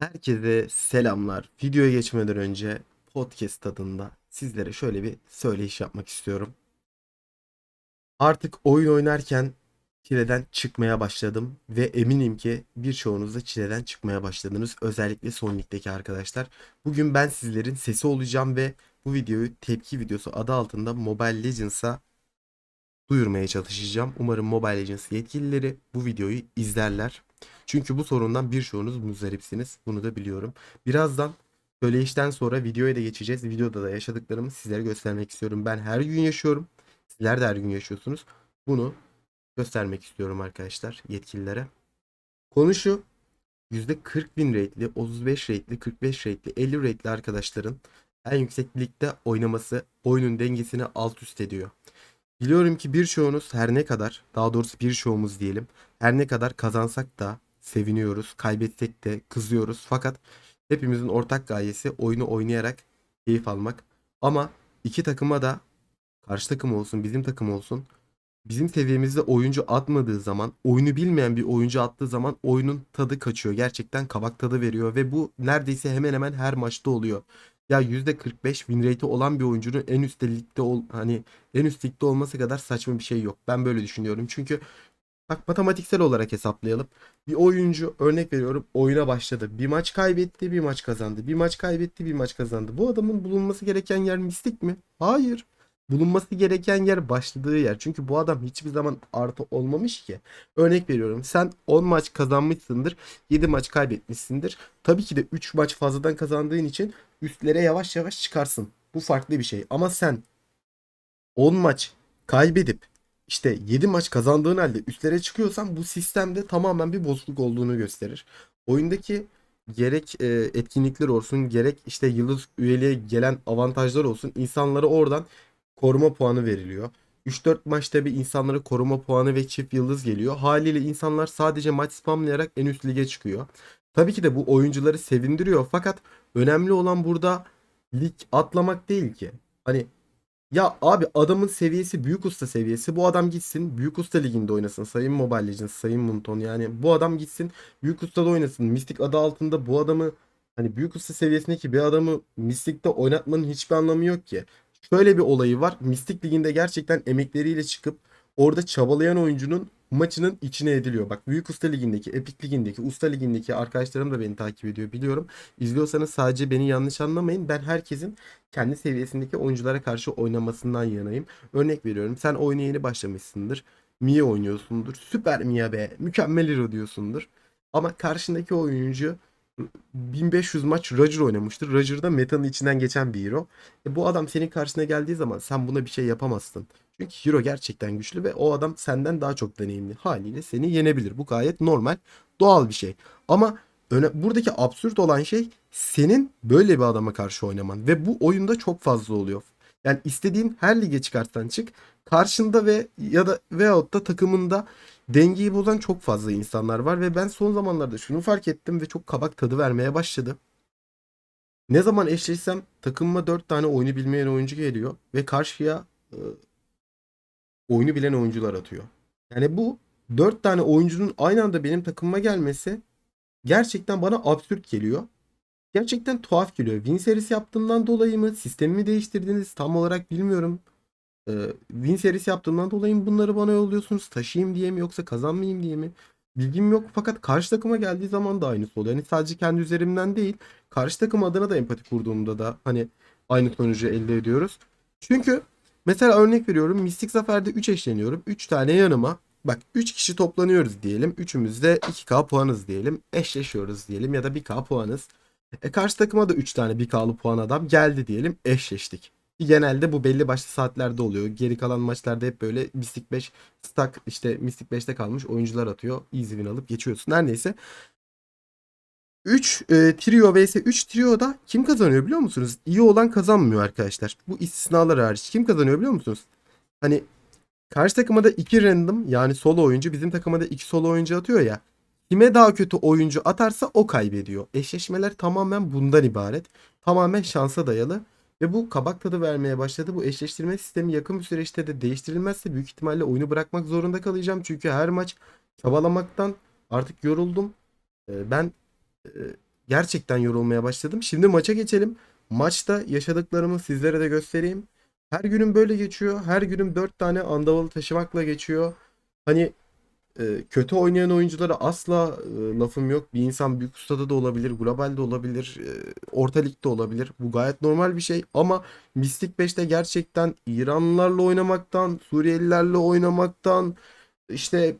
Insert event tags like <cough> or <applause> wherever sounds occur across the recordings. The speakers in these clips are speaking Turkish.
Herkese selamlar. Videoya geçmeden önce podcast tadında sizlere şöyle bir söyleyiş yapmak istiyorum. Artık oyun oynarken çileden çıkmaya başladım ve eminim ki birçoğunuz da çileden çıkmaya başladınız. Özellikle son ligdeki arkadaşlar. Bugün ben sizlerin sesi olacağım ve bu videoyu tepki videosu adı altında Mobile Legends'a duyurmaya çalışacağım. Umarım Mobile Legends yetkilileri bu videoyu izlerler. Çünkü bu sorundan birçoğunuz muzdaripsiniz. Bunu da biliyorum. Birazdan söyleyişten sonra videoya da geçeceğiz. Videoda da yaşadıklarımı sizlere göstermek istiyorum. Ben her gün yaşıyorum. Sizler de her gün yaşıyorsunuz. Bunu göstermek istiyorum arkadaşlar yetkililere. Konu şu. %40 bin rate'li, 35 rate'li, 45 rate'li, 50 rate'li arkadaşların en yüksek ligde oynaması oyunun dengesini alt üst ediyor. Biliyorum ki birçoğunuz her ne kadar, daha doğrusu birçoğumuz diyelim, her ne kadar kazansak da seviniyoruz, kaybetsek de kızıyoruz. Fakat hepimizin ortak gayesi oyunu oynayarak keyif almak. Ama iki takıma da karşı takım olsun, bizim takım olsun, bizim seviyemizde oyuncu atmadığı zaman, oyunu bilmeyen bir oyuncu attığı zaman oyunun tadı kaçıyor. Gerçekten kabak tadı veriyor ve bu neredeyse hemen hemen her maçta oluyor. Ya %45 win rate'i olan bir oyuncunun en üst ligde ol, hani en üst ligde olması kadar saçma bir şey yok. Ben böyle düşünüyorum. Çünkü bak matematiksel olarak hesaplayalım. Bir oyuncu örnek veriyorum oyuna başladı. Bir maç kaybetti, bir maç kazandı. Bir maç kaybetti, bir maç kazandı. Bu adamın bulunması gereken yer mistik mi? Hayır. Bulunması gereken yer başladığı yer. Çünkü bu adam hiçbir zaman artı olmamış ki. Örnek veriyorum. Sen 10 maç kazanmışsındır. 7 maç kaybetmişsindir. Tabii ki de 3 maç fazladan kazandığın için üstlere yavaş yavaş çıkarsın. Bu farklı bir şey. Ama sen 10 maç kaybedip işte 7 maç kazandığın halde üstlere çıkıyorsan bu sistemde tamamen bir bozukluk olduğunu gösterir. Oyundaki gerek e, etkinlikler olsun gerek işte yıldız üyeliğe gelen avantajlar olsun insanlara oradan koruma puanı veriliyor. 3-4 maçta bir insanlara koruma puanı ve çift yıldız geliyor. Haliyle insanlar sadece maç spamlayarak en üst lige çıkıyor. Tabii ki de bu oyuncuları sevindiriyor fakat önemli olan burada lig atlamak değil ki. Hani ya abi adamın seviyesi büyük usta seviyesi. Bu adam gitsin büyük usta liginde oynasın. Sayın Mobile Legends, Sayın Munton yani bu adam gitsin büyük ustada oynasın. Mystic adı altında bu adamı hani büyük usta seviyesindeki bir adamı Mystic'te oynatmanın hiçbir anlamı yok ki. Şöyle bir olayı var. Mystic liginde gerçekten emekleriyle çıkıp orada çabalayan oyuncunun maçının içine ediliyor. Bak Büyük Usta Ligi'ndeki, Epic Ligi'ndeki, Usta Ligi'ndeki arkadaşlarım da beni takip ediyor biliyorum. İzliyorsanız sadece beni yanlış anlamayın. Ben herkesin kendi seviyesindeki oyunculara karşı oynamasından yanayım. Örnek veriyorum. Sen oyuna yeni başlamışsındır. Mia oynuyorsundur. Süper Mia be. Mükemmel hero diyorsundur. Ama karşındaki oyuncu 1500 maç Roger oynamıştır. Roger da metanın içinden geçen bir hero. E bu adam senin karşına geldiği zaman sen buna bir şey yapamazsın. Çünkü hero gerçekten güçlü ve o adam senden daha çok deneyimli. Haliyle seni yenebilir. Bu gayet normal, doğal bir şey. Ama öne, buradaki absürt olan şey senin böyle bir adama karşı oynaman ve bu oyunda çok fazla oluyor. Yani istediğin her lige çıkartsan çık karşında ve ya da veyahut da takımında dengeyi bozan çok fazla insanlar var ve ben son zamanlarda şunu fark ettim ve çok kabak tadı vermeye başladı. Ne zaman eşleşsem takımıma 4 tane oyunu bilmeyen oyuncu geliyor ve karşıya e, oyunu bilen oyuncular atıyor. Yani bu 4 tane oyuncunun aynı anda benim takımıma gelmesi gerçekten bana absürt geliyor. Gerçekten tuhaf geliyor. Win serisi yaptığımdan dolayı mı? Sistemimi değiştirdiniz? Tam olarak bilmiyorum. Ee, win serisi yaptığımdan dolayı mı bunları bana yolluyorsunuz? Taşıyayım diye mi yoksa kazanmayayım diye mi? Bilgim yok fakat karşı takıma geldiği zaman da aynısı oluyor. Yani sadece kendi üzerimden değil, karşı takım adına da empati kurduğumda da hani aynı sonucu elde ediyoruz. Çünkü mesela örnek veriyorum Mistik Zafer'de 3 eşleniyorum. 3 tane yanıma bak 3 kişi toplanıyoruz diyelim. Üçümüz de 2K puanız diyelim. Eşleşiyoruz diyelim ya da 1K puanız. E karşı takıma da 3 tane 1K'lı puan adam geldi diyelim. Eşleştik. Genelde bu belli başlı saatlerde oluyor. Geri kalan maçlarda hep böyle Mystic 5 stack işte Mystic 5'te kalmış oyuncular atıyor. Easy win alıp geçiyorsun. Her neyse. 3 e, trio vs 3 trio'da kim kazanıyor biliyor musunuz? İyi olan kazanmıyor arkadaşlar. Bu istisnalar hariç. Kim kazanıyor biliyor musunuz? Hani karşı takıma da 2 random yani solo oyuncu bizim takıma da 2 solo oyuncu atıyor ya. Kime daha kötü oyuncu atarsa o kaybediyor. Eşleşmeler tamamen bundan ibaret. Tamamen şansa dayalı. Ve bu kabak tadı vermeye başladı. Bu eşleştirme sistemi yakın bir süreçte de değiştirilmezse büyük ihtimalle oyunu bırakmak zorunda kalacağım. Çünkü her maç çabalamaktan artık yoruldum. Ee, Ben e, gerçekten yorulmaya başladım. Şimdi maça geçelim. Maçta yaşadıklarımı sizlere de göstereyim. Her günüm böyle geçiyor. Her günüm 4 tane andavalı taşımakla geçiyor. Hani e, kötü oynayan oyunculara asla e, lafım yok. Bir insan büyük ustada da olabilir, globalde olabilir, e, orta ligde olabilir. Bu gayet normal bir şey ama Mystic 5'te gerçekten İranlılarla oynamaktan, Suriyelilerle oynamaktan, işte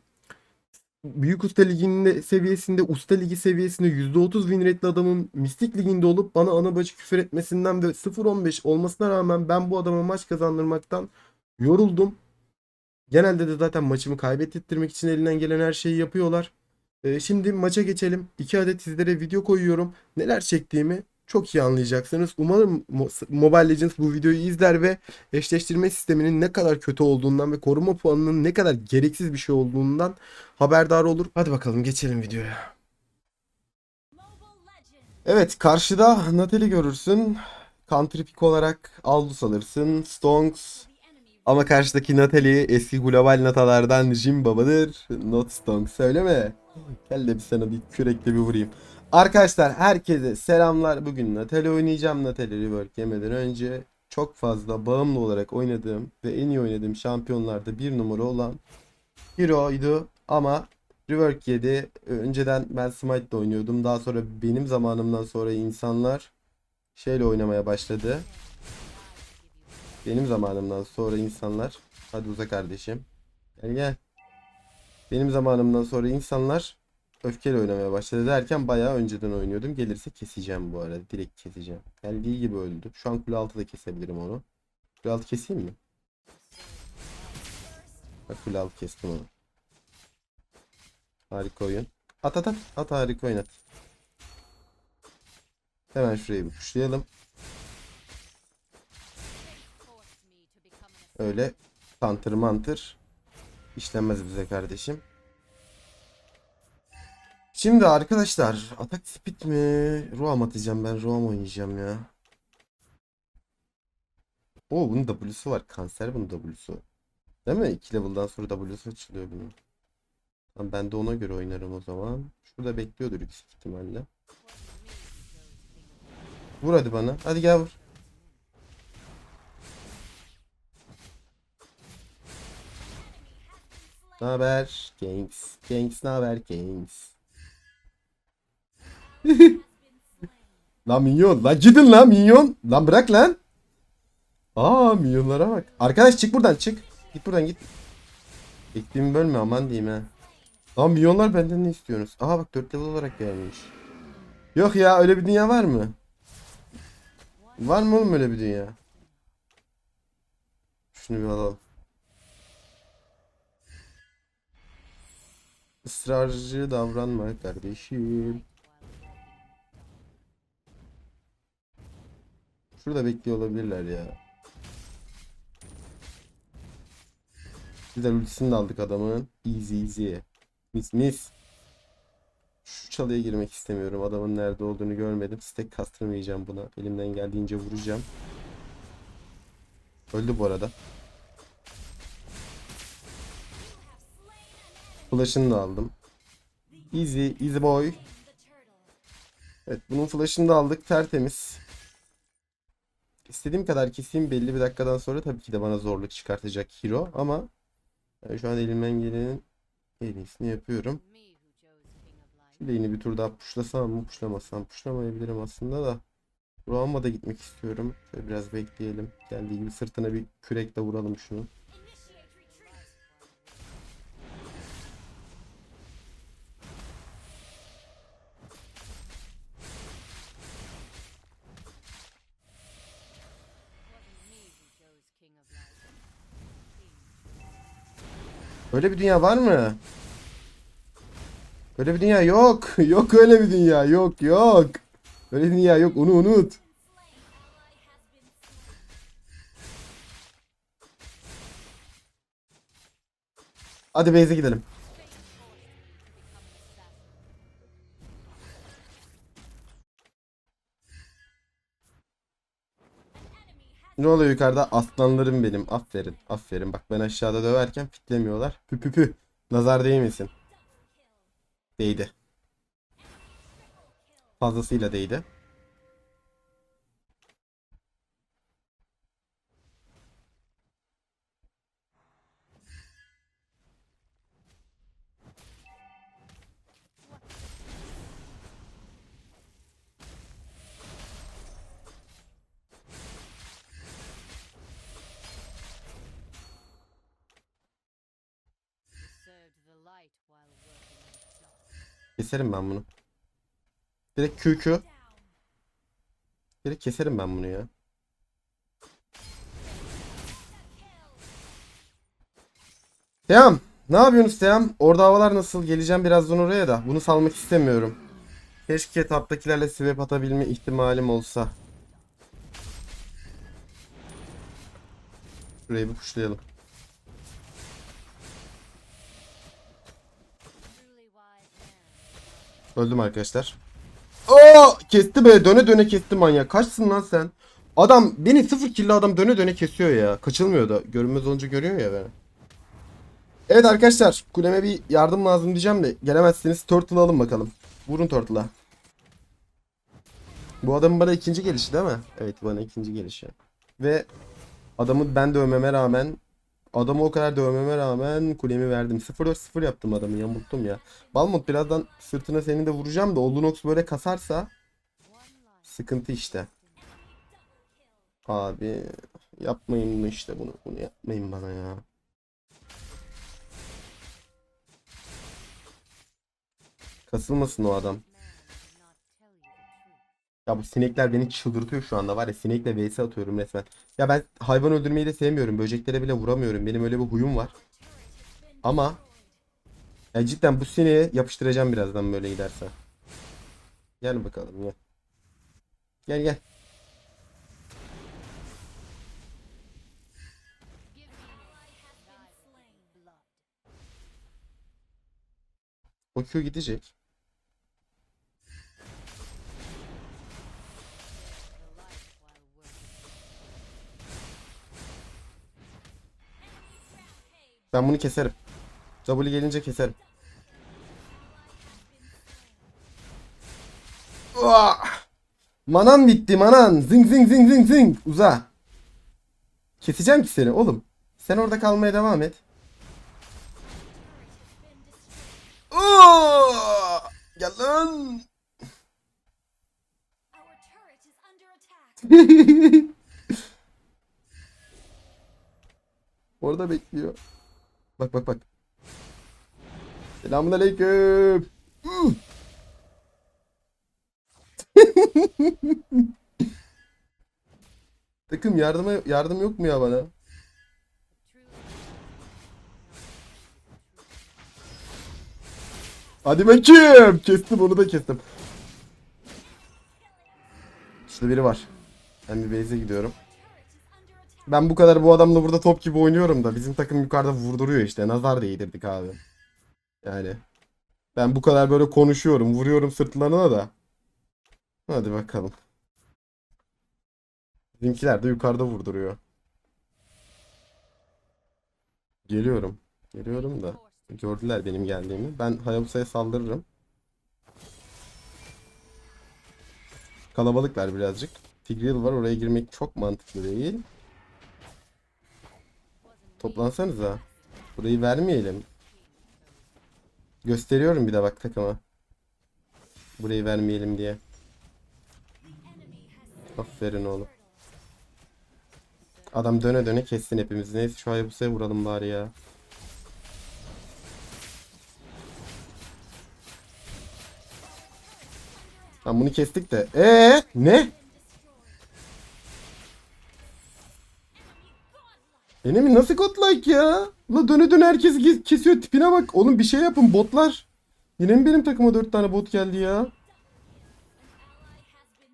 Büyük Usta Ligi'nde seviyesinde, Usta Ligi seviyesinde %30 win rate'li adamın Mistik Ligi'nde olup bana ana bacı küfür etmesinden ve 0-15 olmasına rağmen ben bu adama maç kazandırmaktan yoruldum. Genelde de zaten maçımı kaybettirmek için elinden gelen her şeyi yapıyorlar. Ee, şimdi maça geçelim. 2 adet sizlere video koyuyorum. Neler çektiğimi çok iyi anlayacaksınız. Umarım Mo- Mobile Legends bu videoyu izler ve eşleştirme sisteminin ne kadar kötü olduğundan ve koruma puanının ne kadar gereksiz bir şey olduğundan haberdar olur. Hadi bakalım geçelim videoya. Evet karşıda Natalie görürsün. Country pick olarak Aldous alırsın. Stonks. Ama karşıdaki Natalie eski global natalardan Jim babadır. Not Stonks öyle mi? Gel de bir sana bir kürekle bir vurayım. Arkadaşlar herkese selamlar. Bugün Natalie oynayacağım. Natalie rework yemeden önce çok fazla bağımlı olarak oynadığım ve en iyi oynadığım şampiyonlarda bir numara olan Hero'ydu ama rework yedi. Önceden ben Smite'de oynuyordum. Daha sonra benim zamanımdan sonra insanlar şeyle oynamaya başladı. Benim zamanımdan sonra insanlar hadi uza kardeşim. Gel gel. Benim zamanımdan sonra insanlar öfkeyle oynamaya başladı derken bayağı önceden oynuyordum. Gelirse keseceğim bu arada. Direkt keseceğim. Geldiği gibi öldü. Şu an kule altı da kesebilirim onu. Kule altı keseyim mi? Bak kule altı kestim onu. Harika oyun. At at at. At harika oyun at. Hemen şurayı bir kuşlayalım. Öyle tantır mantır işlenmez bize kardeşim. Şimdi arkadaşlar atak speed mi? Roam atacağım ben. Roam oynayacağım ya. Oo bunun W'su var. Kanser bunun W'su. Değil mi? 2 level'dan sonra W'su açılıyor bunun. Tamam, ben de ona göre oynarım o zaman. Şurada bekliyordur yüksek ihtimalle. Vur hadi bana. Hadi gel vur. Ne haber? Gangs. Gangs ne haber? Gangs. <laughs> lan minyon. Lan gidin lan minyon. Lan bırak lan. Aa minyonlara bak. Arkadaş çık buradan çık. Git buradan git. Ektiğimi bölme aman diyeyim ha. Lan minyonlar benden ne istiyorsunuz? Aha bak 4 level olarak gelmiş. Yok ya öyle bir dünya var mı? Var mı oğlum öyle bir dünya? Şunu bir alalım. Israrcı davranma kardeşim. Şurada bekliyor olabilirler ya. Güzel ultisini de aldık adamın. Easy easy. Mis mis. Şu çalıya girmek istemiyorum. Adamın nerede olduğunu görmedim. Stack kastırmayacağım buna. Elimden geldiğince vuracağım. Öldü bu arada. Flash'ını da aldım. Easy, easy boy. Evet, bunun flash'ını da aldık. Tertemiz. İstediğim kadar keseyim belli bir dakikadan sonra tabii ki de bana zorluk çıkartacak hero ama ben şu an elimden gelenin en iyisini yapıyorum. Şu lane'i bir tur daha puşlasam mı puşlamasam puşlamayabilirim aslında da. Roam'a da gitmek istiyorum. Şöyle biraz bekleyelim. Geldiği gibi sırtına bir kürekle vuralım şunu. Öyle bir dünya var mı? Öyle bir dünya yok. <laughs> Yok öyle bir dünya. Yok yok. Öyle bir dünya yok. Onu unut. Hadi base'e gidelim. Ne oluyor yukarıda? Aslanlarım benim. Aferin. Aferin. Bak ben aşağıda döverken fitlemiyorlar. Pü pü pü. Nazar değmesin. Değdi. Fazlasıyla değdi. Keserim ben bunu. Direkt QQ. Direkt keserim ben bunu ya. Devam. Ne yapıyorsunuz Devam? Orada havalar nasıl? Geleceğim birazdan oraya da. Bunu salmak istemiyorum. Keşke taptakilerle swap atabilme ihtimalim olsa. Şurayı bir kuşlayalım. Öldüm arkadaşlar. Aa, kesti be döne döne kesti manyak. Kaçsın lan sen? Adam beni sıfır killi adam döne döne kesiyor ya. Kaçılmıyor da. Görünmez olunca görüyor ya beni. Evet arkadaşlar kuleme bir yardım lazım diyeceğim de gelemezseniz turtle alın bakalım. Vurun turtle'a. Bu adamın bana ikinci gelişi değil mi? Evet bana ikinci gelişi. Ve adamı ben dövmeme rağmen adamı o kadar dövmeme rağmen kulemi verdim. 0-4-0 yaptım adamı yamulttum ya. Balmont birazdan sırtına seni de vuracağım da o Lunox böyle kasarsa sıkıntı işte. Abi yapmayın bunu işte bunu. Bunu yapmayın bana ya. Kasılmasın o adam. Ya bu sinekler beni çıldırtıyor şu anda var ya sinekle vs atıyorum resmen. Ya ben hayvan öldürmeyi de sevmiyorum. Böceklere bile vuramıyorum. Benim öyle bir huyum var. Ama ya cidden bu sineği yapıştıracağım birazdan böyle giderse. Gel bakalım gel. Gel gel. O gidecek. Ben bunu keserim. W gelince keserim. Ah! Manan bitti manan. Zing zing zing zing zing. Uza. Keseceğim ki seni oğlum. Sen orada kalmaya devam et. Aa! Gel lan. <laughs> Orada bekliyor. Bak bak bak. Selamun. Hmm. <laughs> Takım yardıma yardım yok mu ya bana? Hadi bakayım. Kestim onu da kestim. Şurada biri var. Ben bir base'e gidiyorum. Ben bu kadar bu adamla burada top gibi oynuyorum da bizim takım yukarıda vurduruyor işte. Nazar değdirdik abi. Yani. Ben bu kadar böyle konuşuyorum. Vuruyorum sırtlarına da. Hadi bakalım. Bizimkiler de yukarıda vurduruyor. Geliyorum. Geliyorum da. Gördüler benim geldiğimi. Ben Hayabusa'ya saldırırım. Kalabalıklar birazcık. Tigreal var oraya girmek çok mantıklı değil. Toplansanıza. Burayı vermeyelim. Gösteriyorum bir de bak takıma. Burayı vermeyelim diye. Aferin oğlum. Adam döne döne kessin hepimizi. Neyse şu Hayabusa'ya vuralım bari ya. Tamam bunu kestik de. Ee ne? Enemi nasıl godlike ya? La döne döne herkes kesiyor tipine bak. Oğlum bir şey yapın botlar. Yine mi benim takıma 4 tane bot geldi ya?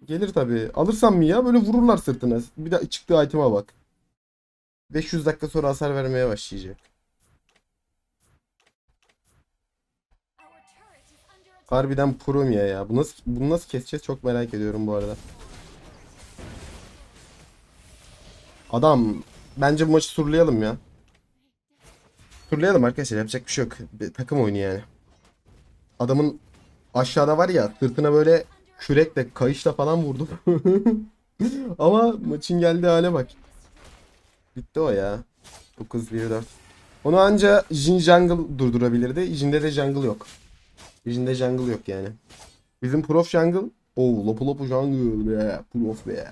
Gelir tabi. Alırsam mı ya? Böyle vururlar sırtına. Bir de çıktığı item'a bak. 500 dakika sonra hasar vermeye başlayacak. Harbiden Promia ya. Bu nasıl, bunu nasıl keseceğiz çok merak ediyorum bu arada. Adam bence bu maçı turlayalım ya. Turlayalım arkadaşlar yapacak bir şey yok. Bir takım oyunu yani. Adamın aşağıda var ya sırtına böyle kürekle, kayışla falan vurdum. <laughs> Ama maçın geldiği hale bak. Bitti o ya. 9-1-4. Onu anca Jin Jungle durdurabilirdi. Jin'de de jungle yok. Jin'de jungle yok yani. Bizim prof jungle. Oo lopu lopu jungle be. Prof be.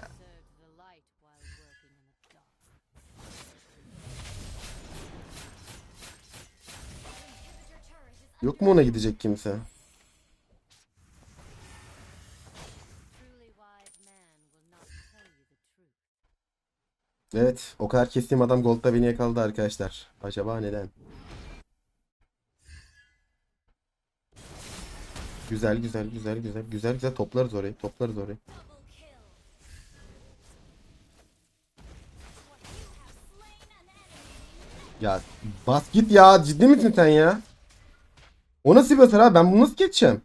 Yok mu ona gidecek kimse? Evet o kadar kestiğim adam Gold'da beni yakaladı arkadaşlar. Acaba neden? Güzel güzel güzel güzel güzel güzel toplarız orayı toplarız orayı. Ya bas git ya ciddi misin sen ya? O nasıl bir hasar abi ben bunu nasıl geçeceğim?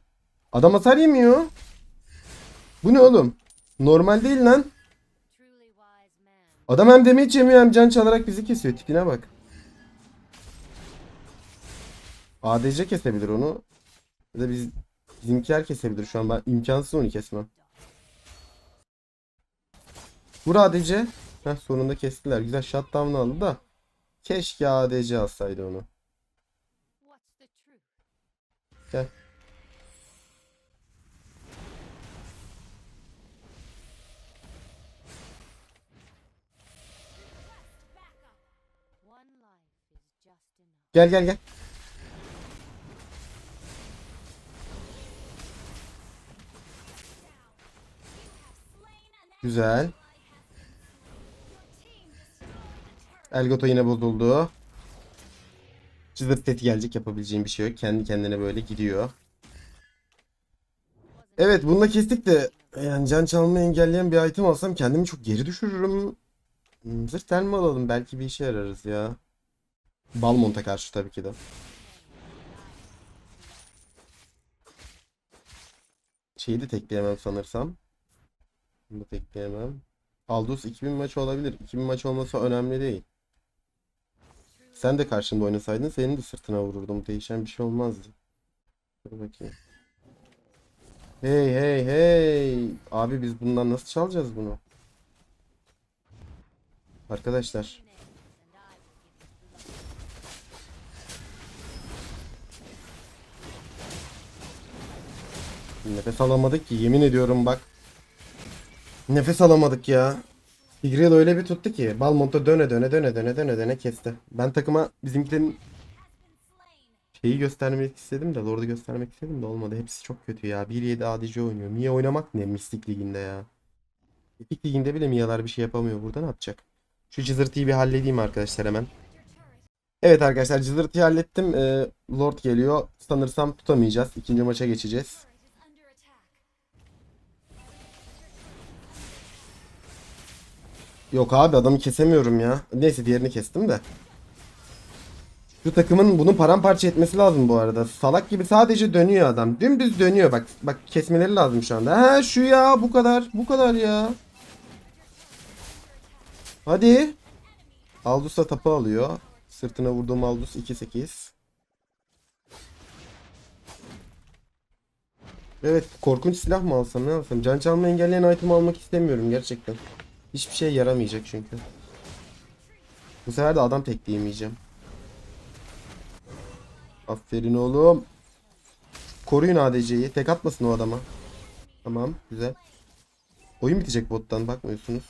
Adam hasar yemiyor. Bu ne oğlum? Normal değil lan. Adam hem damage yemiyor hem can çalarak bizi kesiyor. Tipine bak. ADC kesebilir onu. Ya da biz bizimkiler kesebilir şu an. Ben imkansız onu kesmem. Vur ADC. Heh, sonunda kestiler. Güzel shutdown aldı da. Keşke ADC alsaydı onu. Gel. Gel gel gel. Güzel. Elgato yine bozuldu. Cızırt seti gelecek yapabileceğim bir şey yok. Kendi kendine böyle gidiyor. Evet bunu da kestik de yani can çalmayı engelleyen bir item alsam kendimi çok geri düşürürüm. Hmm, Zırh telmi alalım belki bir işe yararız ya. Balmont'a karşı tabii ki de. Şeyi de tekleyemem sanırsam. Bunu tekleyemem. Aldous 2000 maç olabilir. 2000 maç olması önemli değil. Sen de karşımda oynasaydın senin de sırtına vururdum. Değişen bir şey olmazdı. Dur bakayım. Hey hey hey. Abi biz bundan nasıl çalacağız bunu? Arkadaşlar. Nefes alamadık ki yemin ediyorum bak. Nefes alamadık ya. Tigreal öyle bir tuttu ki Balmont'a döne döne döne döne döne döne kesti. Ben takıma bizimkilerin şeyi göstermek istedim de Lord'u göstermek istedim de olmadı. Hepsi çok kötü ya. 1-7 ADC oynuyor. Mia oynamak ne Mystic Ligi'nde ya. Epic Ligi'nde bile Mia'lar bir şey yapamıyor. Burada ne yapacak? Şu cızırtıyı bir halledeyim arkadaşlar hemen. Evet arkadaşlar cızırtıyı hallettim. Ee, Lord geliyor. Sanırsam tutamayacağız. İkinci maça geçeceğiz. Yok abi adamı kesemiyorum ya. Neyse diğerini kestim de. Şu takımın bunu paramparça etmesi lazım bu arada. Salak gibi sadece dönüyor adam. Dümdüz dönüyor bak. Bak kesmeleri lazım şu anda. Ha şu ya bu kadar. Bu kadar ya. Hadi. Aldus da tapu alıyor. Sırtına vurduğum Aldus 2-8. Evet korkunç silah mı alsam ne alsam? Can çalma engelleyen item almak istemiyorum gerçekten. Hiçbir şey yaramayacak çünkü. Bu sefer de adam tekleyemeyeceğim. Aferin oğlum. Koruyun ADC'yi. Tek atmasın o adama. Tamam güzel. Oyun bitecek bottan bakmıyorsunuz.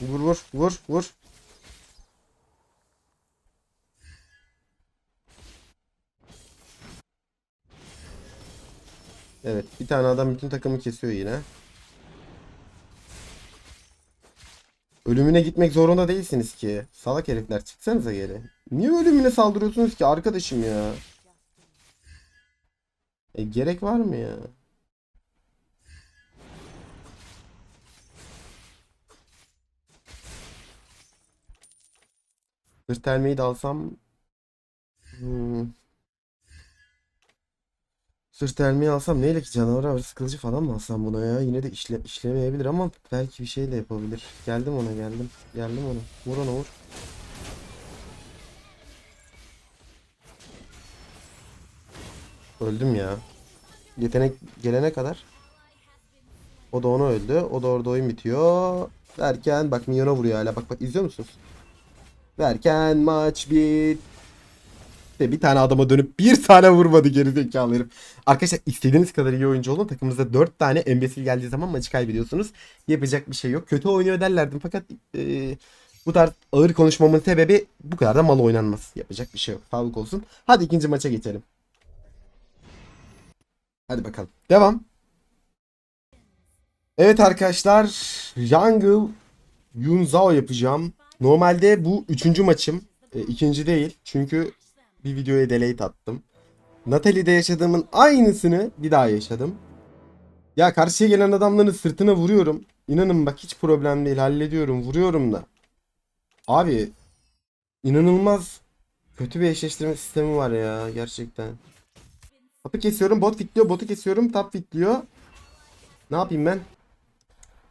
Vur vur vur vur. Evet bir tane adam bütün takımı kesiyor yine. Ölümüne gitmek zorunda değilsiniz ki. Salak herifler çıksanıza geri. Niye ölümüne saldırıyorsunuz ki arkadaşım ya? E, gerek var mı ya? Hırtelmeyi de alsam... Hmm. Delmeyi alsam neyle ki canavar avcısı kılıcı falan mı alsam buna ya? Yine de işle, işlemeyebilir ama belki bir şey de yapabilir. Geldim ona geldim. Geldim ona. Vur ona vur. Öldüm ya. Yetenek gelene kadar. O da onu öldü. O da orada oyun bitiyor. Derken bak milyona vuruyor hala. Bak bak izliyor musunuz? Derken maç bitti. Bir tane adama dönüp bir tane vurmadı gerizekalı herif. Arkadaşlar istediğiniz kadar iyi oyuncu olun. Takımınızda 4 tane embesil geldiği zaman maçı kaybediyorsunuz. Yapacak bir şey yok. Kötü oynuyor derlerdim fakat e, bu tarz ağır konuşmamın sebebi bu kadar da mal oynanmaz. Yapacak bir şey yok. Sağlık olsun. Hadi ikinci maça geçelim. Hadi bakalım. Devam. Evet arkadaşlar. Jungle Yunzao yapacağım. Normalde bu üçüncü maçım. E, ikinci değil. Çünkü bir videoya delete attım. Natalie'de yaşadığımın aynısını bir daha yaşadım. Ya karşıya gelen adamların sırtına vuruyorum. İnanın bak hiç problem değil hallediyorum vuruyorum da. Abi inanılmaz kötü bir eşleştirme sistemi var ya gerçekten. Top'u kesiyorum bot fitliyor botu kesiyorum top fitliyor. Ne yapayım ben?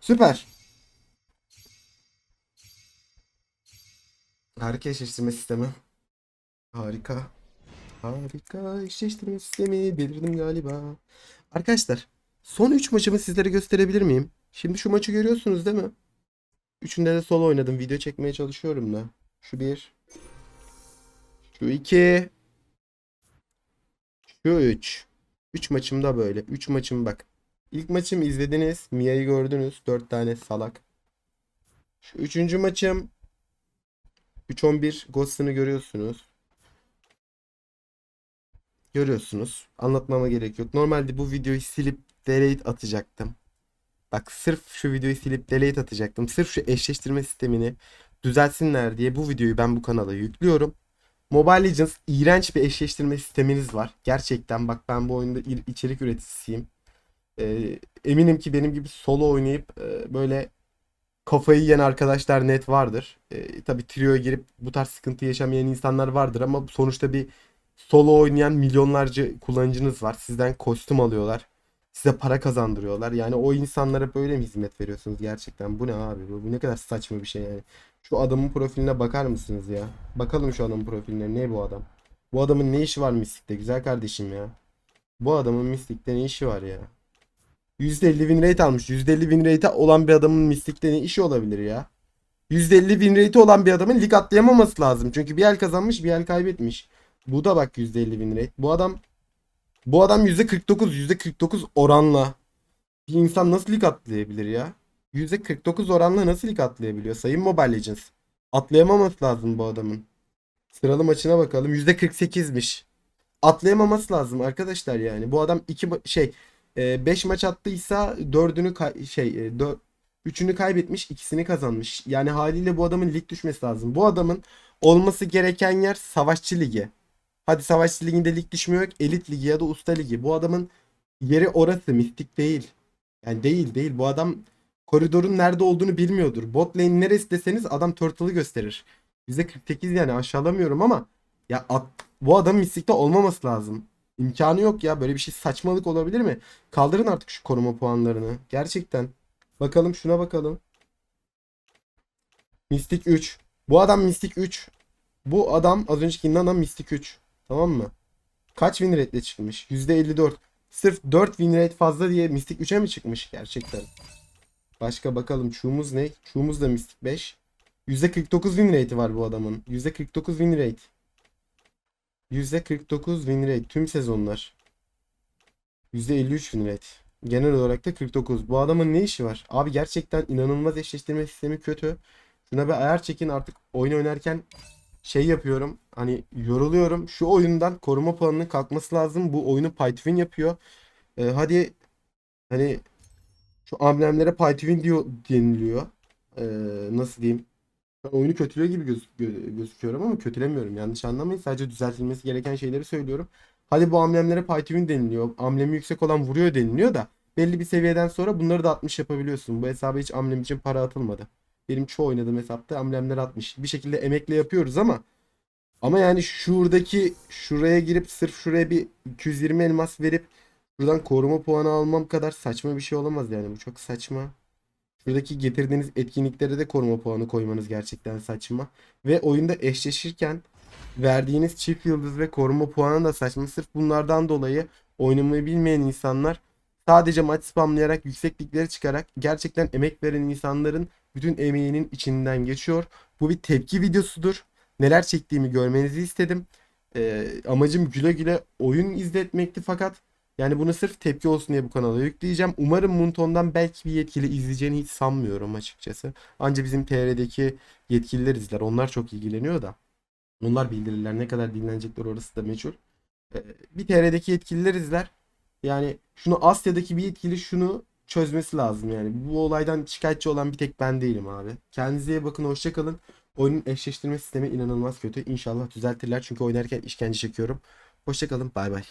Süper. Harika eşleştirme sistemi. Harika. Harika eşleştirme sistemi belirdim galiba. Arkadaşlar son 3 maçımı sizlere gösterebilir miyim? Şimdi şu maçı görüyorsunuz değil mi? Üçünde de solo oynadım. Video çekmeye çalışıyorum da. Şu bir. Şu iki. Şu üç. Üç maçım da böyle. Üç maçım bak. İlk maçım izlediniz. Mia'yı gördünüz. Dört tane salak. Şu üçüncü maçım. 3-11 Ghost'ını görüyorsunuz. Görüyorsunuz. Anlatmama gerek yok. Normalde bu videoyu silip delete atacaktım. Bak sırf şu videoyu silip delete atacaktım. Sırf şu eşleştirme sistemini düzelsinler diye bu videoyu ben bu kanala yüklüyorum. Mobile Legends iğrenç bir eşleştirme sisteminiz var. Gerçekten bak ben bu oyunda içerik üreticisiyim. Ee, eminim ki benim gibi solo oynayıp e, böyle kafayı yiyen arkadaşlar net vardır. Ee, tabii trio'ya girip bu tarz sıkıntı yaşamayan insanlar vardır ama sonuçta bir solo oynayan milyonlarca kullanıcınız var. Sizden kostüm alıyorlar. Size para kazandırıyorlar. Yani o insanlara böyle mi hizmet veriyorsunuz gerçekten? Bu ne abi? Bu, bu ne kadar saçma bir şey yani. Şu adamın profiline bakar mısınız ya? Bakalım şu adamın profiline. Ne bu adam? Bu adamın ne işi var Mystic'te güzel kardeşim ya? Bu adamın Mystic'te ne işi var ya? %50 win rate almış. %50 win rate olan bir adamın Mystic'te ne işi olabilir ya? %50 win rate olan bir adamın lig atlayamaması lazım. Çünkü bir el kazanmış bir el kaybetmiş. Bu da bak %50 win rate. Bu adam bu adam %49 %49 oranla bir insan nasıl lig atlayabilir ya? %49 oranla nasıl lig atlayabiliyor? Sayın Mobile Legends. Atlayamaması lazım bu adamın. Sıralı maçına bakalım. %48'miş. Atlayamaması lazım arkadaşlar yani. Bu adam iki ma- şey 5 maç attıysa 4'ünü kay- şey e, 4 3'ünü kaybetmiş, ikisini kazanmış. Yani haliyle bu adamın lig düşmesi lazım. Bu adamın olması gereken yer savaşçı ligi. Hadi savaşçı liginde lig düşmüyor. Elit ligi ya da usta ligi. Bu adamın yeri orası. Mistik değil. Yani değil değil. Bu adam koridorun nerede olduğunu bilmiyordur. Bot lane neresi deseniz adam turtle'ı gösterir. %48 yani aşağılamıyorum ama ya at, bu adam mistikte olmaması lazım. İmkanı yok ya. Böyle bir şey saçmalık olabilir mi? Kaldırın artık şu koruma puanlarını. Gerçekten. Bakalım şuna bakalım. Mistik 3. Bu adam Mistik 3. Bu adam az öncekinden adam Mistik 3. Tamam mı? Kaç win rate'le çıkmış? %54. Sırf 4 win rate fazla diye Mistik 3'e mi çıkmış gerçekten? Başka bakalım. Çuğumuz ne? Çuğumuz da Mistik 5. %49 win rate'i var bu adamın. %49 win rate. %49 win rate. Tüm sezonlar. %53 win rate. Genel olarak da 49. Bu adamın ne işi var? Abi gerçekten inanılmaz eşleştirme sistemi kötü. Şuna bir ayar çekin artık oyun oynarken şey yapıyorum. Hani yoruluyorum. Şu oyundan koruma puanının kalkması lazım. Bu oyunu Python yapıyor. Ee, hadi hani şu amblemlere Python diyor deniliyor. Ee, nasıl diyeyim? Ben oyunu kötülüyor gibi göz, gö- gözüküyorum ama kötülemiyorum. Yanlış anlamayın. Sadece düzeltilmesi gereken şeyleri söylüyorum. Hadi bu amblemlere Python deniliyor. Amblemi yüksek olan vuruyor deniliyor da belli bir seviyeden sonra bunları da 60 yapabiliyorsun. Bu hesaba hiç amblem için para atılmadı. Benim çoğu oynadığım hesapta amblemler 60. Bir şekilde emekle yapıyoruz ama ama yani şuradaki şuraya girip sırf şuraya bir 220 elmas verip buradan koruma puanı almam kadar saçma bir şey olamaz yani. Bu çok saçma. Şuradaki getirdiğiniz etkinliklere de koruma puanı koymanız gerçekten saçma. Ve oyunda eşleşirken verdiğiniz çift yıldız ve koruma puanı da saçma. Sırf bunlardan dolayı oynamayı bilmeyen insanlar sadece maç spamlayarak yükseklikleri çıkarak gerçekten emek veren insanların bütün emeğinin içinden geçiyor. Bu bir tepki videosudur. Neler çektiğimi görmenizi istedim. Ee, amacım güle güle oyun izletmekti fakat yani bunu sırf tepki olsun diye bu kanala yükleyeceğim. Umarım Munton'dan belki bir yetkili izleyeceğini hiç sanmıyorum açıkçası. Anca bizim TR'deki yetkililer izler. Onlar çok ilgileniyor da. Onlar bildirirler. Ne kadar dinlenecekler orası da meçhul. Ee, bir TR'deki yetkililer izler. Yani şunu Asya'daki bir yetkili şunu çözmesi lazım yani. Bu olaydan şikayetçi olan bir tek ben değilim abi. Kendinize iyi bakın. Hoşçakalın. Oyunun eşleştirme sistemi inanılmaz kötü. İnşallah düzeltirler çünkü oynarken işkence çekiyorum. Hoşçakalın. Bay bay.